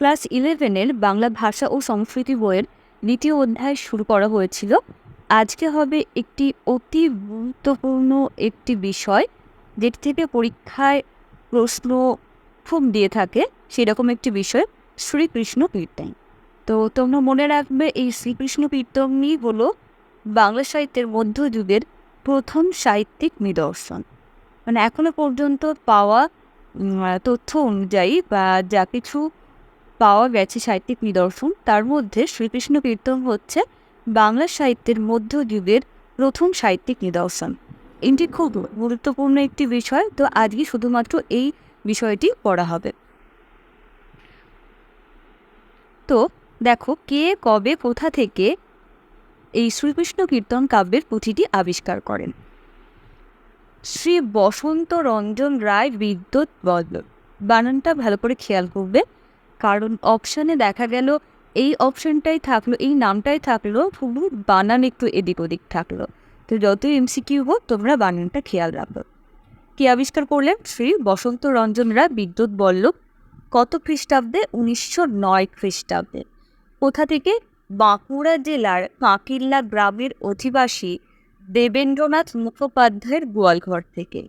Class ইলেভেনের বাংলা ভাষা ও সংস্কৃতি বইয়ের দ্বিতীয় অধ্যায় শুরু করা হয়েছিল। আজকে হবে একটি অতি গুরুত্বপূর্ণ একটি বিষয়, যেটি থেকে পরীক্ষায় প্রশ্ন খুব দিয়ে থাকে, সেরকম একটি বিষয়, শ্রীকৃষ্ণ কীর্তন। তো তোমরা মনে রাখবে, এই শ্রীকৃষ্ণ কীর্তনই হলো বাংলা সাহিত্যের মধ্যযুগের প্রথম সাহিত্যিক নিদর্শন। মানে এখনও পর্যন্ত পাওয়া তথ্য অনুযায়ী বা যা কিছু পাওয়া গেছে সাহিত্যিক নিদর্শন। তার মধ্যে শ্রীকৃষ্ণ কীর্তন হচ্ছে বাংলা সাহিত্যের মধ্যযুগের প্রথম সাহিত্যিক নিদর্শন। এটি খুব গুরুত্বপূর্ণ একটি বিষয়, তো আজকে শুধুমাত্র এই বিষয়টি পড়া হবে। তো দেখো, কে, কবে, কোথা থেকে এই শ্রীকৃষ্ণ কীর্তন কাব্যের পুঁথিটি আবিষ্কার করেন? শ্রী বসন্ত রঞ্জন রায় বিদ্যুৎ বল্লভ। বানানটা ভালো করে খেয়াল করবে। কারণ অপশানে দেখা গেল এই অপশানটাই থাকল, এই নামটাই থাকল শুধু বানান একটু এদিক ওদিক থাকল। তো যতই এমসিকিউ হোক, তোমরা বানানটা খেয়াল রাখো কে আবিষ্কার করলেন? শ্রী বসন্ত রঞ্জন রায়, বিদ্যুৎ বল্লভ, কত খ্রিস্টাব্দে? উনিশশো নয় খ্রিস্টাব্দে। কোথা থেকে? বাঁকুড়া জেলার কাঁকিল্লা গ্রামের অধিবাসী দেবেন্দ্রনাথ মুখোপাধ্যায়ের গোয়ালঘর থেকে।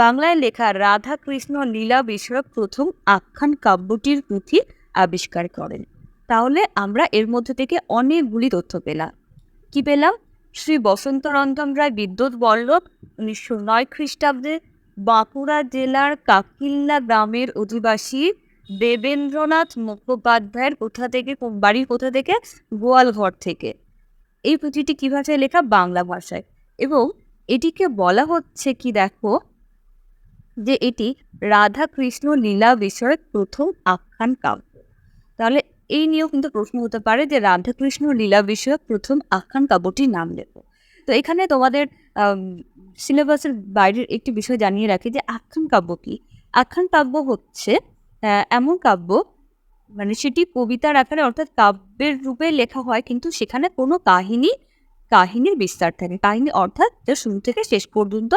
বাংলায় লেখা রাধা কৃষ্ণ লীলা বিষয়ক প্রথম আখ্যান কাব্যটির পুঁথি আবিষ্কার করেন। তাহলে আমরা এর মধ্যে থেকে অনেকগুলি তথ্য পেলাম। কি পেলাম? শ্রী বসন্ত রঞ্জন রায় বিদ্যুৎ বল্লভ, উনিশশো নয় খ্রিস্টাব্দে বাঁকুড়া জেলার কাকিল্লা গ্রামের অধিবাসী দেবেন্দ্রনাথ মুখোপাধ্যায়ের কোথা থেকে বাড়ির কোথা থেকে গোয়ালঘর থেকে। এই পুঁথিটি কী ভাষায় লেখা? বাংলা ভাষায়। এবং এটিকে বলা হচ্ছে কি দেখো? যে এটি রাধা কৃষ্ণ লীলা বিষয়ক প্রথম আখ্যান কাব্য। তাহলে এই নিয়েও কিন্তু প্রশ্ন হতে পারে যে রাধা কৃষ্ণ লীলা বিষয়ক প্রথম আখ্যান কাব্যটির নাম লেখো। তো এখানে তোমাদের সিলেবাসের বাইরের একটি বিষয় জানিয়ে রাখি যে আখ্যান কাব্য কি? আখ্যান কাব্য হচ্ছে এমন কাব্য মানে সেটি কবিতার আকারে অর্থাৎ কাব্যের রূপে লেখা হয়, কিন্তু সেখানে কোনো কাহিনী, কাহিনীর বিস্তার থাকে। কাহিনী অর্থাৎ যা শুরু থেকে শেষ পর্যন্ত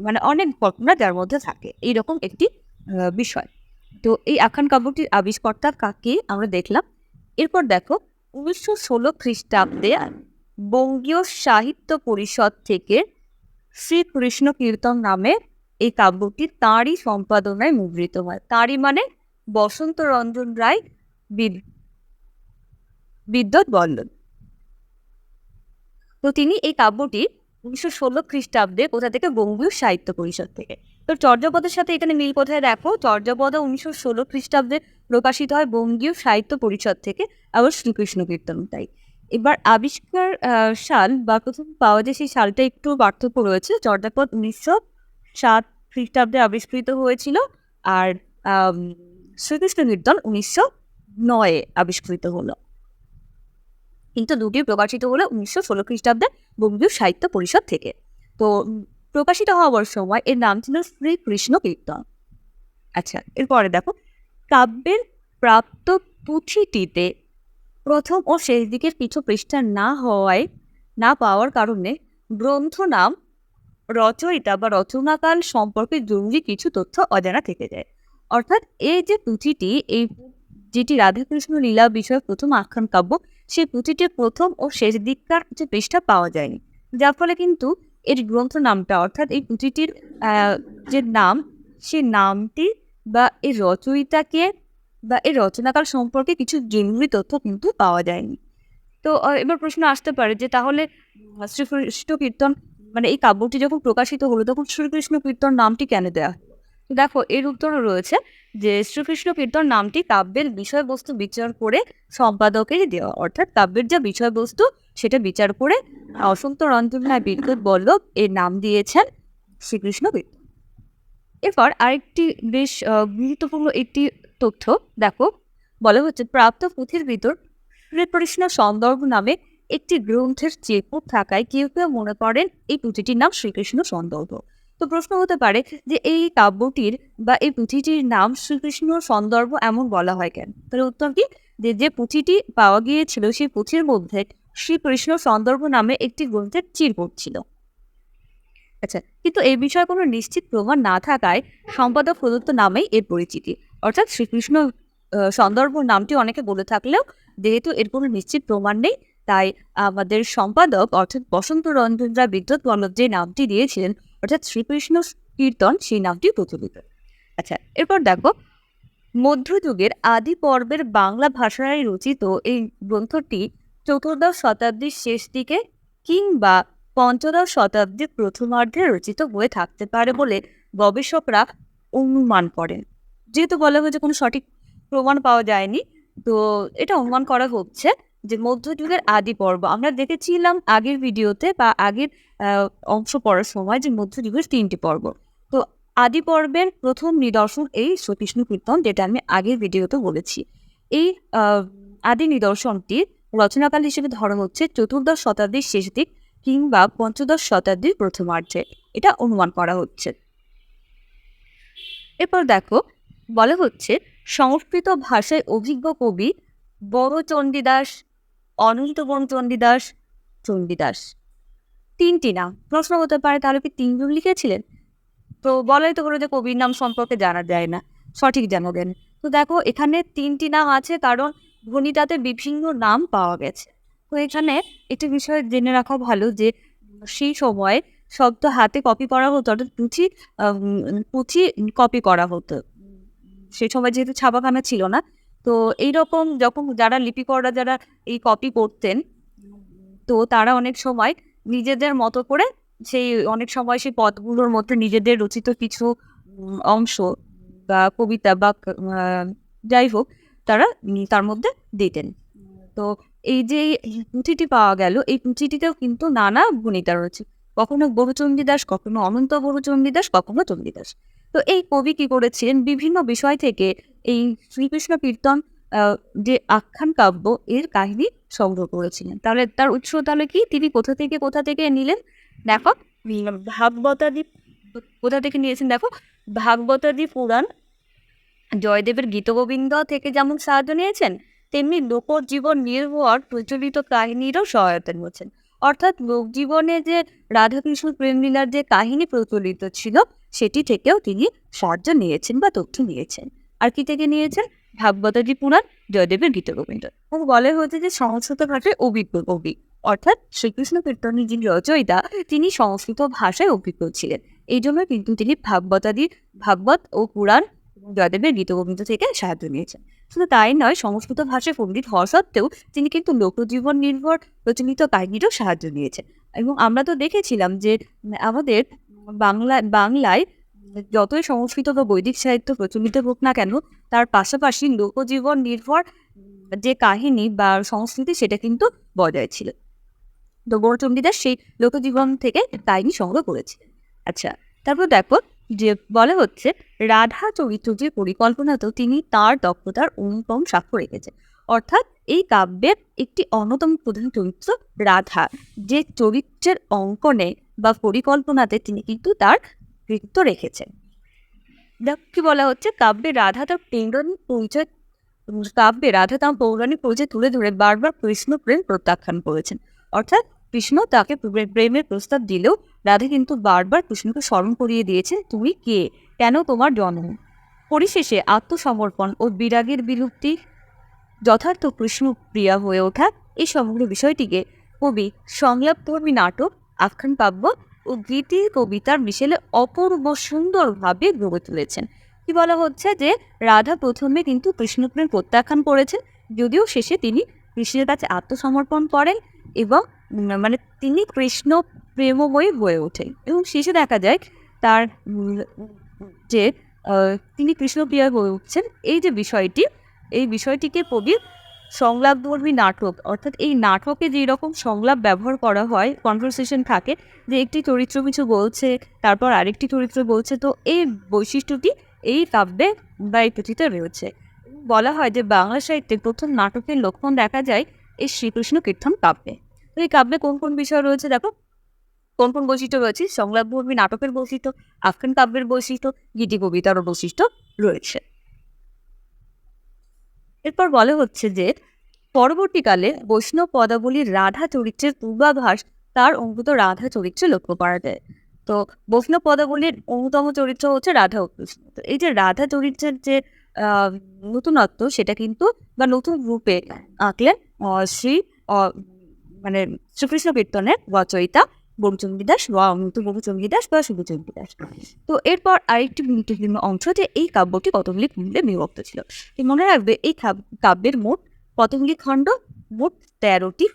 মানে অনেক ঘটনা যার মধ্যে থাকে। এইরকম একটি বিষয়। তো এই আখ্যান কাব্যটির আবিষ্কর্তা কাকে? আমরা দেখলাম। এরপর দেখো, উনিশশো ষোলো খ্রিস্টাব্দে বঙ্গীয় সাহিত্য পরিষদ থেকে শ্রীকৃষ্ণ কীর্তন নামে এই কাব্যটি তাঁরই সম্পাদনায় মুদ্রিত হয়। তাঁরই মানে বসন্ত রঞ্জন রায় বিদ- বিদ্যুৎ বল্লভ। তো তিনি এই কাব্যটি উনিশশো ষোলো খ্রিস্টাব্দে কোথা থেকে বঙ্গীয় সাহিত্য পরিষদ থেকে। তো চর্যাপদের সাথে এখানে মিল কোথায় দেখো? চর্যাপদ উনিশশো ষোলো খ্রিস্টাব্দে প্রকাশিত হয় বঙ্গীয় সাহিত্য পরিষদ থেকে, আবার শ্রীকৃষ্ণ কীর্তন তাই। এবার আবিষ্কার সাল বা প্রথম পাওয়া যায় সেই সালটা একটু পার্থক্য রয়েছে। চর্যাপদ উনিশশো সাত খ্রিস্টাব্দে আবিষ্কৃত হয়েছিল আর শ্রীকৃষ্ণ কীর্তন উনিশশো নয়ে আবিষ্কৃত হলো। কিন্তু দুটি প্রকাশিত হলো উনিশশো ষোলো খ্রিস্টাব্দে বঙ্গীয় সাহিত্য পরিষদ থেকে। তো প্রকাশিত হওয়ার সময় এর নাম ছিল শ্রীকৃষ্ণ কীর্তন। আচ্ছা এরপরে দেখো, কাব্যের প্রাপ্ত পুঁথিটিতে প্রথম ও শেষ দিকের কিছু পৃষ্ঠা না হওয়ায়, না পাওয়ার কারণে গ্রন্থ নাম, রচয়িতা বা রচনাকাল সম্পর্কে জরুরি কিছু তথ্য অজানা থেকে যায়। অর্থাৎ এই যে পুঁথিটি, এই যেটি রাধাকৃষ্ণ লীলা বিষয়ক প্রথম আখ্যান কাব্য সেই পুঁথিটির প্রথম ও শেষ দিককার কিছু পৃষ্ঠা পাওয়া যায়নি। যার ফলে কিন্তু এর গ্রন্থ নামটা, অর্থাৎ এই পুঁথিটির যে নাম, সে নামটি বা এই রচয়িতাকে বা এই রচনাকাল সম্পর্কে কিছু জরুরি তথ্য কিন্তু পাওয়া যায়নি। তো এবার প্রশ্ন আসতে পারে যে তাহলে শ্রীকৃষ্ণ কীর্তন মানে এই কাব্যটি যখন প্রকাশিত হলো, তখন শ্রীকৃষ্ণ কীর্তন নামটি কেন দেওয়া দেখো, এর উত্তরও রয়েছে যে শ্রীকৃষ্ণ কীর্তন নামটি কাব্যের বিষয়বস্তু বিচার করে সম্পাদকেরই দেওয়া। অর্থাৎ কাব্যের যা বিষয়বস্তু, সেটা বিচার করে অসন্ত রঞ্জন রায় বিদ্যুৎ বল্লভ এর নাম দিয়েছেন শ্রীকৃষ্ণ কীর্তন। এরপর আরেকটি বেশ গুরুত্বপূর্ণ একটি তথ্য, দেখো, বলা হচ্ছে প্রাপ্ত পুঁথির ভিতর শ্রীকৃষ্ণ সন্দর্ভ নামে একটি গ্রন্থের চেপুর থাকায় কেউ কেউ মনে করেন এই পুঁথিটির নাম শ্রীকৃষ্ণ সন্দর্ভ। তো প্রশ্ন হতে পারে যে এই কাব্যটির বা এই পুঁথিটির নাম শ্রীকৃষ্ণ সন্দর্ভ এমন বলা হয় কেন? তাহলে উত্তর কি? যে যে পুঁথিটি পাওয়া গিয়েছিল সেই পুঁথির মধ্যে শ্রীকৃষ্ণ সন্দর্ভ নামে একটি গ্রন্থের চিরকুট ছিল। আচ্ছা কিন্তু এই বিষয়ে কোনো নিশ্চিত প্রমাণ না থাকায় সম্পাদক প্রদত্ত নামেই এর পরিচিতি। অর্থাৎ শ্রীকৃষ্ণ সন্দর্ভ নামটি অনেকে বলে থাকলেও যেহেতু এর কোনো নিশ্চিত প্রমাণ নেই, তাই আমাদের সম্পাদক অর্থাৎ বসন্ত রঞ্জন বিদ্যুৎ বল্লভ যে নামটি দিয়েছিলেন অর্থাৎ শ্রীকৃষ্ণ কীর্তন সেই নামটি প্রচলিত। আচ্ছা এরপর দেখো, মধ্যযুগের আদি পর্বের বাংলা ভাষায় রচিত এই গ্রন্থটি চতুর্দশ শতাব্দীর শেষ দিকে কিংবা পঞ্চদশ শতাব্দীর প্রথমার্ধে রচিত হয়ে থাকতে পারে বলে গবেষকরা অনুমান করেন। যেহেতু বলা হয়েছে কোনো সঠিক প্রমাণ পাওয়া যায়নি, তো এটা অনুমান করা হচ্ছে যে মধ্যযুগের আদি পর্ব। আমরা দেখেছিলাম আগের ভিডিওতে বা আগের অংশ পড়ার সময় যে মধ্যযুগের তিনটি পর্ব। তো আদি পর্বের প্রথম নিদর্শন এই শ্রীকৃষ্ণ কীর্তন, যেটা আমি আগের ভিডিওতে বলেছি। এই আদি নিদর্শনটি রচনাকাল হিসেবে ধরা হচ্ছে চতুর্দশ শতাব্দীর শেষ দিক কিংবা পঞ্চদশ শতাব্দীর প্রথমার্ধে। এটা অনুমান করা হচ্ছে। এরপর দেখো, বলা হচ্ছে, সংস্কৃত ভাষায় অভিজ্ঞ কবি বড় চণ্ডীদাস অনন্তবন চণ্ডীদাস চণ্ডীদাস তিনটি নাম। প্রশ্ন হতে পারে, তাহলে কি তিনজন লিখেছিলেন? তো বলাই তো করে যে কবির নাম সম্পর্কে জানা যায় না। সঠিক জানা দেন তো দেখো, এখানে তিনটি নাম আছে, কারণ ভূমিটাতে বিভিন্ন নাম পাওয়া গেছে। তো এখানে একটি বিষয় জেনে রাখা ভালো যে, সেই সময় তো হাতে কপি করা হতো, অর্থাৎ পুঁথি পুঁথি কপি করা হতো। সেই সময় যেহেতু ছাপাখানা ছিল না তো এইরকম যখন যারা লিপিকররা যারা এই কপি করতেন, তো তারা অনেক সময় নিজেদের মতো করে সেই অনেক সময় সেই পদগুলোর মধ্যে নিজেদের রচিত কিছু অংশ বা কবিতা বা যাই হোক, তারা তার মধ্যে দিতেন। তো এই যে পুঁথিটি পাওয়া গেল, এই পুঁথিটিতেও কিন্তু নানা ভূমিকা রয়েছে। কখনো বড়চণ্ডীদাস কখনো অনন্ত বড়চণ্ডীদাস কখনো চণ্ডীদাস তো এই কবি কি করেছিলেন? বিভিন্ন বিষয় থেকে এই শ্রীকৃষ্ণ কীর্তন যে আখ্যান কাব্য এর কাহিনী সংগ্রহ করেছিলেন। তাহলে তার উৎস তাহলে কি? তিনি কোথা থেকে কোথা থেকে নিলেন? দেখো ভাগবতাদি কোথা থেকে নিয়েছেন দেখো? ভাগবতাদি পুরাণ জয়দেবের গীতগোবিন্দ থেকে যেমন সাহায্য নিয়েছেন, তেমনি লোকজীবন নির্ভর প্রচলিত কাহিনীরও সহায়তা নিয়েছেন। অর্থাৎ লোকজীবনে যে রাধাকৃষ্ণ প্রেমলীলার যে কাহিনী প্রচলিত ছিল, সেটি থেকেও তিনি সাহায্য নিয়েছেন বা তথ্য নিয়েছেন। আর কি থেকে নিয়েছেন? ভাগবতাদি পুরাণ, জয়দেবের গীতগোবিন্দ এবং বলা হয়েছে যে সংস্কৃত ভাষায় অভিজ্ঞ কবি। অর্থাৎ শ্রীকৃষ্ণ কীর্তনের যিনি রচয়িতা, তিনি সংস্কৃত ভাষায় অভিজ্ঞ ছিলেন। এই জন্য কিন্তু তিনি ভাগবতাদি, ভাগবত ও পুরাণ জয়দেবের গীতগোবিন্দ থেকে সাহায্য নিয়েছেন। শুধু তাই নয়, সংস্কৃত ভাষায় পণ্ডিত হওয়া সত্ত্বেও তিনি কিন্তু লোকজীবন নির্ভর প্রচলিত কাহিনীরও সাহায্য নিয়েছেন। এবং আমরা তো দেখেছিলাম যে আমাদের বাংলা, বাংলায় যতই সংস্কৃত বা বৈদিক সাহিত্য প্রচলিত হোক না কেন, তার পাশাপাশি লোকজীবন নির্ভর যে কাহিনী বা সংস্কৃতি সেটা কিন্তু বজায় ছিল। তো গৌরচণ্ডীদাস সেই লোকজীবন থেকে কাহিনী সংগ্রহ করেছিলেন আচ্ছা তারপর দেখো যে বলা হচ্ছে, রাধা চরিত্র যে পরিকল্পনাতেও তিনি তার দক্ষতার অনুপম সাক্ষ্য রেখেছেন। অর্থাৎ এই কাব্যের একটি অন্যতম প্রধান চরিত্র রাধা, যে চরিত্রের অঙ্কনে বা পরিকল্পনাতে তিনি কিন্তু তার কৃতিত্ব রেখেছেন। কি বলা হচ্ছে? কাব্যে রাধা তার পৌরাণিক পরিচয়, কাব্যে রাধা তার পৌরাণিক পরিচয় তুলে ধরে বারবার কৃষ্ণ প্রেম প্রত্যাখ্যান করেছেন। অর্থাৎ কৃষ্ণ তাকে প্রেমের প্রস্তাব দিলেও রাধা কিন্তু বারবার কৃষ্ণকে স্মরণ করিয়ে দিয়েছে তুমি কে? কেন তোমার জন্ম? পরিশেষে আত্মসমর্পণ ও বিরাগের বিলুপ্তি যথার্থ কৃষ্ণ প্রিয়া হয়ে ওঠা এই সমগ্র বিষয়টিকে কবি সংলাপধর্মী নাটক, আখ্যান কাব্য ও গীতি কবিতার মিশেলে অপূর্ব সুন্দরভাবে গড়ে তুলেছেন। কি বলা হচ্ছে যে, রাধা প্রথমে কিন্তু কৃষ্ণপ্রেম প্রত্যাখ্যান করেছেন, যদিও শেষে তিনি কৃষ্ণের কাছে আত্মসমর্পণ করেন এবং মানে তিনি কৃষ্ণ প্রেমময়ী হয়ে ওঠেন এবং শেষে দেখা যায় তার যে তিনি কৃষ্ণপ্রিয়া হয়ে উঠছেন। এই যে বিষয়টি, এই বিষয়টিকে কবির সংলাপধর্মী নাটক, অর্থাৎ এই নাটকে যেই রকম সংলাপ ব্যবহার করা হয় কনভারসেশন থাকে, যে একটি চরিত্র কিছু বলছে, তারপর আরেকটি চরিত্র বলছে, তো এই বৈশিষ্ট্যটি এই কাব্যে বা এই পুঁথিতে রয়েছে। বলা হয় যে বাংলা সাহিত্যে প্রথম নাটকের লক্ষণ দেখা যায় এই শ্রীকৃষ্ণ কীর্তন কাব্যে। এই কাব্যে কোন কোন বিষয় রয়েছে? দেখো, কোন কোন বৈশিষ্ট্য রয়েছে? সংলাপধর্মী নাটকের বৈশিষ্ট্য আখ্যান কাব্যের বৈশিষ্ট্য গীতি কবিতারও বৈশিষ্ট্য রয়েছে। এরপর বলা হচ্ছে যে, পরবর্তীকালে বৈষ্ণব পদাবলীর রাধা চরিত্রের পূর্বাভাস তার অঙ্কিত রাধা চরিত্রে লক্ষ্য করা যায়। তো বৈষ্ণব পদাবলীর অন্যতম চরিত্র হচ্ছে রাধা কৃষ্ণ। তো এই যে রাধা চরিত্রের যে নতুনত্ব সেটা কিন্তু বা নতুন রূপে আঁকলেন শ্রী মানে শ্রীকৃষ্ণ কীর্তনের রচয়িতা বরুচন্দ্রী দাস বা অনন্ত বরুচন্দ্রী দাস বা শুভচন্দ্রী দাস তো এরপর আরেকটি গুরুত্বপূর্ণ অংশ যে এই কাব্যটি কতগুলি খণ্ডে বিভক্ত ছিল। মনে রাখবে এই কাব্যের মোট কতগুলি খণ্ড মোট তেরোটি।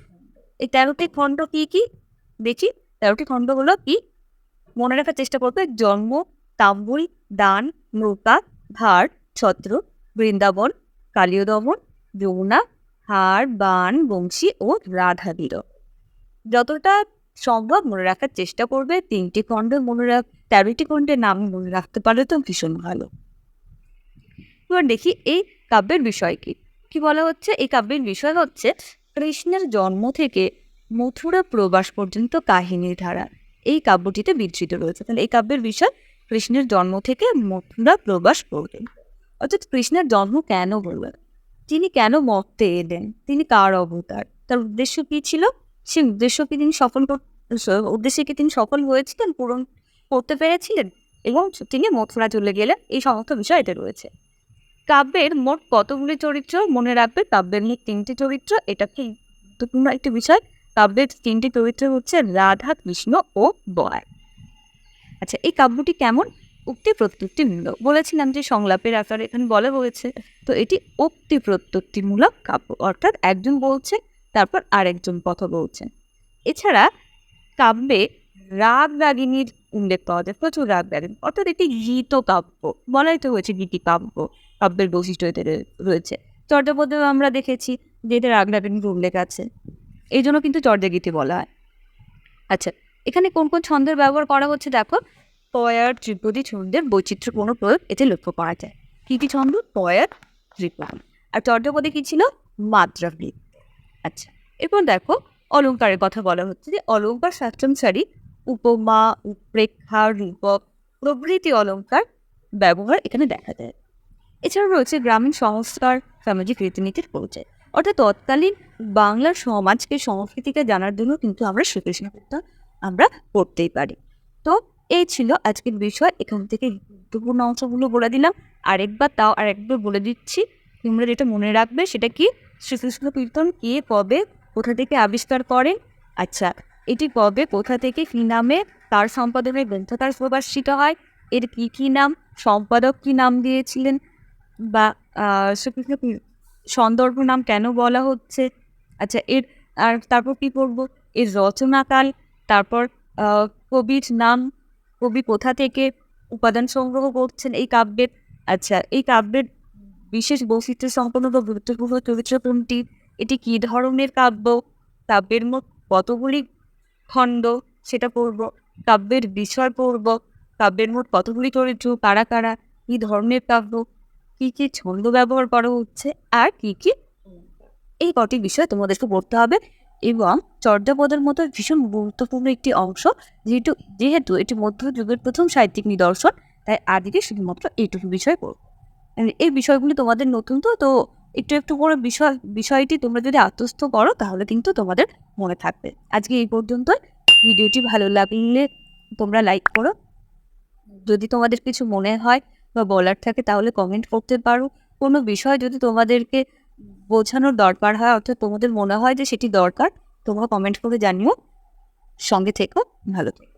এই তেরোটি খণ্ড কি কি? দেখি। তেরোটি খণ্ড খণ্ডগুলো কি? মনে রাখার চেষ্টা করবে, জন্ম, তাম্বুল, দান, নৌকা, ভার, ছত্র, বৃন্দাবন, কালীয় দমন, যমুনা হার, বান, বংশী ও রাধাবীর। যতটা সম্ভব মনে রাখার চেষ্টা করবে। তিনটি খণ্ড মনে রাখ, তেরোটি খণ্ডের নাম মনে রাখতে পারলে তো ভীষণ ভালো। এবার দেখি এই কাব্যের বিষয় কি? কি বলা হচ্ছে? এই কাব্যের বিষয় হচ্ছে, কৃষ্ণের জন্ম থেকে মথুরা প্রবাস পর্যন্ত কাহিনীর ধারা। এই কাব্যটিতে বিধৃত রয়েছে। তাহলে এই কাব্যের বিষয়, কৃষ্ণের জন্ম থেকে মথুরা প্রবাস পর্যন্ত। অর্থাৎ কৃষ্ণের জন্ম কেন বলবেন তিনি কেন মর্তে এলেন? তিনি কার অবতার? তার উদ্দেশ্য কি ছিল? সে উদ্দেশ্য কি তিনি সফল উদ্দেশ্যে কি তিনি সফল হয়েছিলেন, পূরণ করতে পেরেছিলেন? এবং তিনি মথুরা চলে গেলেন, এই সমস্ত বিষয় এতে রয়েছে। কাব্যের মোট কতগুলি চরিত্র মনে রাখবে? কাব্যের মোট তিনটি চরিত্র, এটা কি গুরুত্বপূর্ণ একটি বিষয়? কাব্যের তিনটি চরিত্র হচ্ছে রাধা, কৃষ্ণ ও বয় আচ্ছা এই কাব্যটি কেমন? উক্তি প্রত্যুক্তিমূলক বলেছিলাম যে সংলাপের আকারে এখানে বলা হয়েছে, তো এটি উক্তি প্রত্যুক্তিমূলক কাব্য। অর্থাৎ একজন বলছে, তারপর আরেকজন কথা বলছেন এছাড়া কাব্যে রাগ রাগিনীর উল্লেখ পাওয়া যায়, প্রচুর রাগ রাগিনী। অর্থাৎ একটি গীত কাব্য, বলাই তো হয়েছে গীতি কাব্য, কাব্যের বৈশিষ্ট্য এতে রয়েছে। চর্যাপদেও আমরা দেখেছি যে এতে রাগ রাগিনীর উল্লেখ আছে। এই জন্য কিন্তু চর্যাগীতি বলা হয়। আচ্ছা এখানে কোন কোন ছন্দের ব্যবহার করা হচ্ছে দেখো। পয়ার ত্রিপদী ছন্দের বৈচিত্র্যপূর্ণ প্রয়োগ এতে লক্ষ্য করা যায়। কী কী ছন্দ? পয়ার ত্রিপদী। আর চর্যাপদে কী ছিল? মাত্রাবৃত্ত আচ্ছা এরপর দেখো অলঙ্কারের কথা বলা হচ্ছে যে অলঙ্কার শাস্ত্রানুসারী উপমা উৎপ্রেক্ষা রূপক প্রভৃতি অলঙ্কার ব্যবহার এখানে দেখা যায়। এছাড়াও রয়েছে গ্রামীণ সংস্কার, সামাজিক রীতিনীতির পরিচয়। অর্থাৎ তৎকালীন বাংলার সমাজকে সংস্কৃতিকে জানার জন্য কিন্তু আমরা শ্রীকৃষ্ণ আমরা পড়তেই পারি। তো এই ছিল আজকের বিষয়। এখান থেকে গুরুত্বপূর্ণ অংশগুলো বলে দিলাম। আরেকবার তাও আরেকবার বলে দিচ্ছি, তোমরা যেটা মনে রাখবে সেটা কি? শ্রীকৃষ্ণ কীর্তন কে কবে, কোথা থেকে আবিষ্কার করেন? আচ্ছা এটি কবে, কোথা থেকে, কী নামে, তার সম্পাদনে গ্রন্থকার প্রকাশিত হয়, এর কী কী নাম, সম্পাদক কী নাম দিয়েছিলেন, বা শ্রীকৃষ্ণ সন্দর্ভ নাম কেন বলা হচ্ছে? আচ্ছা এর, আর তারপর কি করব? এর রচনাকাল, তারপর কবির নাম কবি কোথা থেকে উপাদান সংগ্রহ করছেন এই কাব্যের? আচ্ছা এই কাব্যের বিশেষ বৈশিষ্ট্য সম্পন্ন বা গুরুত্বপূর্ণ চরিত্র কোনটি? এটি কী ধরনের কাব্য? কাব্যের মোট কতগুলি খণ্ড? সেটা পড়ব। কাব্যের বিষয় পড়ব। কাব্যের মোট কতগুলি চরিত্র? কারা কারা? কী ধরনের কাব্য? কী কী ছন্দ ব্যবহার করা হচ্ছে? আর কী কী? এই কটি বিষয় তোমাদেরকে পড়তে হবে। এবং চর্যাপদের মতো ভীষণ গুরুত্বপূর্ণ একটি অংশ, যেহেতু যেহেতু এটি মধ্যযুগের প্রথম সাহিত্যিক নিদর্শন, তাই আজকে শুধুমাত্র এইটুকু বিষয় পড়ব। মানে এই বিষয়গুলি তোমাদের নতুন তো তো একটু একটু করে বিষয়, বিষয়টি তোমরা যদি আত্মস্থ করো, তাহলে কিন্তু তোমাদের মনে থাকবে। আজকে এই পর্যন্ত ভিডিওটি ভালো লাগলে তোমরা লাইক করো। যদি তোমাদের কিছু মনে হয় বা বলার থাকে, তাহলে কমেন্ট করতে পারো। কোনো বিষয় যদি তোমাদেরকে বোঝানোর দরকার হয়, অর্থাৎ তোমাদের মনে হয় যে সেটি দরকার, তোমরা কমেন্ট করে জানিও। সঙ্গে থেকো, ভালো থেকো।